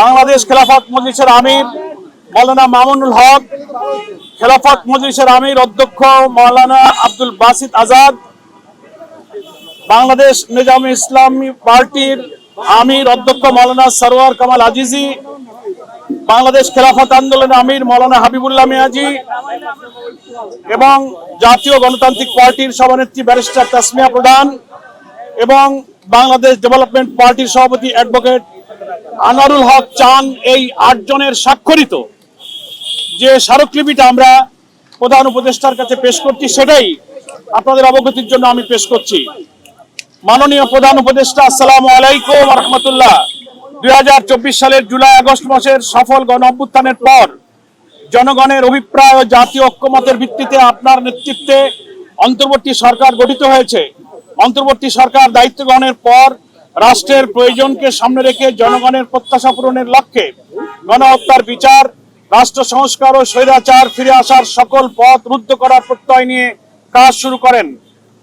বাংলাদেশ খেলাফত মজলিসের আমির মৌলানা মামুনুল হক, খেলাফত মজলিসের আমির অধ্যক্ষ মৌলানা আব্দুল বাসিদ আজাদ, বাংলাদেশ নিজাম ইসলামী পার্টির আমির অধ্যক্ষ মৌলানা সরোয়ার কামাল আজিজি, বাংলাদেশ খেলাফত আন্দোলনের আমির মৌলানা হাবিবুল্লাহ মিয়াজি এবং জাতীয় গণতান্ত্রিক পার্টির সভানেত্রী ব্যারিস্টার তাসমিয়া প্রধান এবং বাংলাদেশ ডেভেলপমেন্ট পার্টির সভাপতি অ্যাডভোকেট আনারুল হক চান এই আটজনের স্বাক্ষরিত। যে স্মারকলিপিটা আমরা প্রধান উপদেষ্টার কাছে পেশ করছি, সেটাই আপনাদের অবগতির জন্য আমি পেশ করছি। মাননীয় প্রধান উপদেষ্টা, আসসালামু আলাইকুম রহমতুল্লাহ দুই হাজার চব্বিশ সালের জুলাই, আগস্ট মাসের সফল গণ অভ্যুত্থানের পর জনগণের অভিপ্রায় ও জাতীয় ঐক্যমতের ভিত্তিতে আপনার নেতৃত্বে অন্তর্বর্তী সরকার গঠিত হয়েছে। অন্তর্বর্তী সরকার দায়িত্ব গ্রহণের পর রাষ্ট্রের প্রয়োজনকে সামনে রেখে জনগণের প্রত্যাশা পূরণের লক্ষ্যে গণহত্যার বিচার, রাষ্ট্র সংস্কার ও স্বৈরাচার ফিরে আসার সকল পথ রুদ্ধ করার প্রত্যয় নিয়ে কাজ শুরু করেন।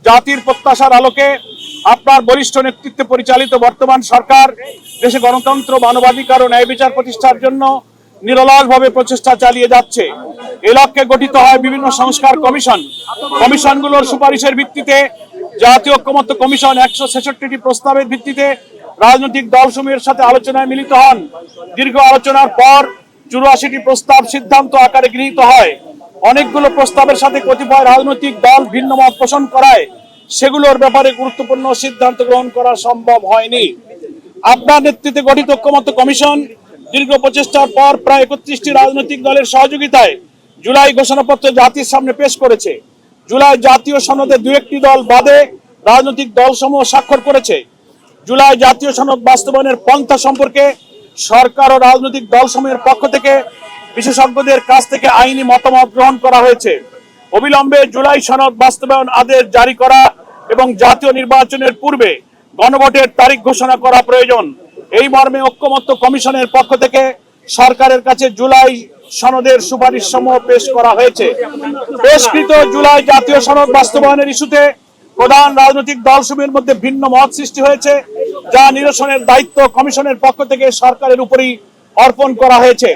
জাতির প্রত্যাশার আলোকে আপনার বরিষ্ঠ নেতৃত্বে পরিচালিত বর্তমান সরকার দেশে গণতন্ত্র, মানবাধিকার ও ন্যায় বিচার প্রতিষ্ঠার জন্য নিরলসভাবে প্রচেষ্টা চালিয়ে যাচ্ছে। এ লক্ষ্যে গঠিত হয় বিভিন্ন সংস্কার কমিশন। কমিশনগুলোর সুপারিশের ভিত্তিতে জাতীয় ঐক্যমত্য কমিশন একশো ছেষট্টিটি প্রস্তাবের ভিত্তিতে রাজনৈতিক দলসমূহের সাথে আলোচনায় মিলিত হন। দীর্ঘ আলোচনার পর চুরাশিটি প্রস্তাব সিদ্ধান্ত আকারে গৃহীত হয়। অনেকগুলো প্রস্তাবের সাথে কতিপয় রাজনৈতিক দল ভিন্ন মত পোষণ করায় সেগুলোর ব্যাপারে গুরুত্বপূর্ণ সিদ্ধান্ত গ্রহণ করা সম্ভব হয়নি। আপনার নেতৃত্বে গঠিত ঐক্যমত্য কমিশন দীর্ঘ প্রচেষ্টার পর প্রায় একত্রিশটি রাজনৈতিক দলের সহযোগিতায় জুলাই ঘোষণাপত্র জাতির সামনে পেশ করেছে। জুলাই জাতীয় সনদে দু একটি দল বাদে রাজনৈতিক দলসমূহ স্বাক্ষর করেছে। জুলাই জাতীয় সনদ বাস্তবায়নের পন্থা সম্পর্কে সরকার ও রাজনৈতিক দলসমূহের পক্ষ থেকে বিশেষজ্ঞদের কাছ থেকে আইনি মতামত গ্রহণ করা হয়েছে। অবিলম্বে জুলাই সনদ বাস্তবায়ন আদেশ জারি করা এবং জাতীয় নির্বাচনের পূর্বে গণভোটের তারিখ ঘোষণা করা প্রয়োজন। এই মর্মে ঐক্যমত্য কমিশনের পক্ষ থেকে সরকারের কাছে জুলাই সনদের সুপারিশ সমূহ পেশ করা হয়েছে। পেশকৃত জুলাই জাতীয় সনদ বাস্তবায়নের ইস্যুতে প্রধান রাজনৈতিক দলসমূহের মধ্যে ভিন্ন মত সৃষ্টি হয়েছে, যা নিরসনের দায়িত্ব কমিশনের পক্ষ থেকে সরকারের উপরই অর্পণ করা হয়েছে।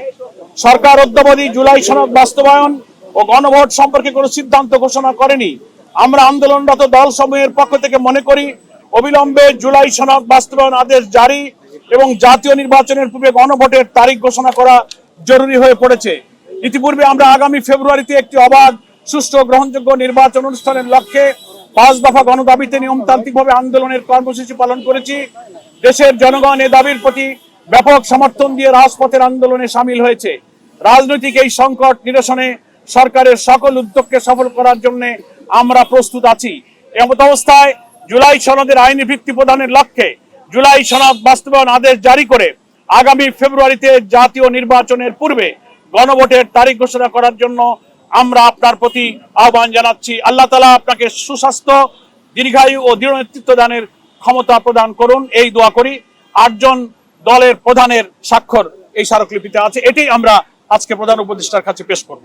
সরকার অদ্যাবধি জুলাই সনদ বাস্তবায়ন ও গণভোট সম্পর্কে কোনো সিদ্ধান্ত ঘোষণা করেনি। আমরা আন্দোলনরত দল সমূহের পক্ষ থেকে মনে করি, অবিলম্বে জুলাই সনদ বাস্তবায়ন আদেশ জারি এবং জাতীয় নির্বাচনের পূর্বে গণভোটের তারিখ ঘোষণা করা জরুরি হয়ে পড়েছে। ইতিপূর্বে আমরা আগামী ফেব্রুয়ারিতে একটি অবাধ, সুষ্ঠু, গ্রহণযোগ্য নির্বাচন অনুষ্ঠানের লক্ষ্যে পাঁচ দফা গণদাবিতে নিয়মতান্ত্রিকভাবে আন্দোলনের কর্মসূচি পালন করেছি। দেশের জনগণ এ দাবির প্রতি ব্যাপক সমর্থন দিয়ে রাজপথের আন্দোলনে সামিল হয়েছে। রাজনৈতিক এই সংকট নিরসনে সরকারের সকল উদ্যোগকে সফল করার জন্য আমরা প্রস্তুত আছি। এমত অবস্থায় জুলাই সনদের আইনি ভিত্তি প্রদানের লক্ষ্যে জুলাই সনদ বাস্তবায়ন আদেশ জারি করে আগামী ফেব্রুয়ারিতে জাতীয় নির্বাচনের পূর্বে গণভোটের তারিখ ঘোষণা করার জন্য আমরা আপনার প্রতি আহ্বান জানাচ্ছি। আল্লাহ তালা আপনাকে সুস্বাস্থ্য, দীর্ঘায়ু ও দৃঢ় নেতৃত্ব দানের ক্ষমতা প্রদান করুন, এই দোয়া করি। আটজন দলের প্রধানের স্বাক্ষর এই স্মারকলিপিতে আছে, এটাই আমরা আজকে প্রধান উপদেষ্টার কাছে পেশ করব।